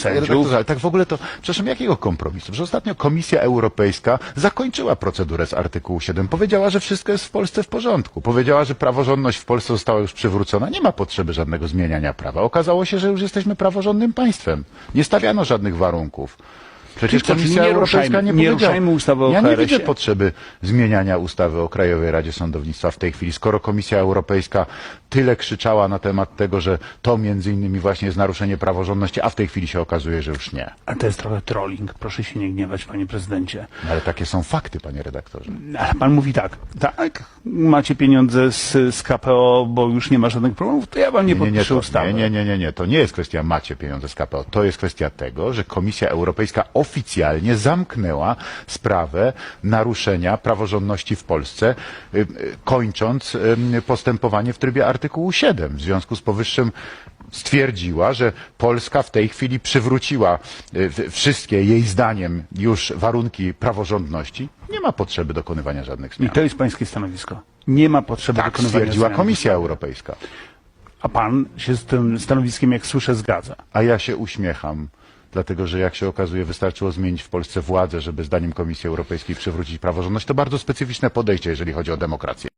sędziów. ale tak w ogóle to, przepraszam, jakiego kompromisu? Przecież ostatnio Komisja Europejska zakończyła procedurę z artykułu 7. Powiedziała, że wszystko jest w Polsce w porządku. Powiedziała, że praworządność w Polsce została już przywrócona. Nie ma potrzeby żadnego zmieniania prawa. Okazało się, że już jesteśmy praworządnym państwem. Nie stawiano żadnych warunków. Przecież Komisja nie Europejska ruszajmy- nie, nie powiedziała. ruszajmy ustawy o Ja nie KRS-ie? widzę potrzeby zmieniania ustawy o Krajowej Radzie Sądownictwa w tej chwili, skoro Komisja Europejska tyle krzyczała na temat tego, że to między innymi właśnie jest naruszenie praworządności, a w tej chwili się okazuje, że już nie. A to jest trochę trolling, proszę się nie gniewać, panie prezydencie. No, ale takie są fakty, panie redaktorze. Ale pan mówi tak, tak, macie pieniądze z, z KPO, bo już nie ma żadnych problemów, to ja wam nie, podpiszę to, ustawy. nie, nie, nie, nie, nie. To nie jest kwestia macie pieniądze z KPO. To jest kwestia tego, że Komisja Europejska oficjalnie zamknęła sprawę naruszenia praworządności w Polsce, y, y, kończąc y, postępowanie w trybie artykułu 7. W związku z powyższym stwierdziła, że Polska w tej chwili przywróciła wszystkie jej zdaniem już warunki praworządności. Nie ma potrzeby dokonywania żadnych I zmian. to jest pańskie stanowisko. Nie ma potrzeby Tak stwierdziła zmian. Komisja Europejska. A pan się z tym stanowiskiem, jak słyszę, zgadza. A ja się uśmiecham, dlatego że jak się okazuje, wystarczyło zmienić w Polsce władzę, żeby zdaniem Komisji Europejskiej przywrócić praworządność. To bardzo specyficzne podejście, jeżeli chodzi o demokrację.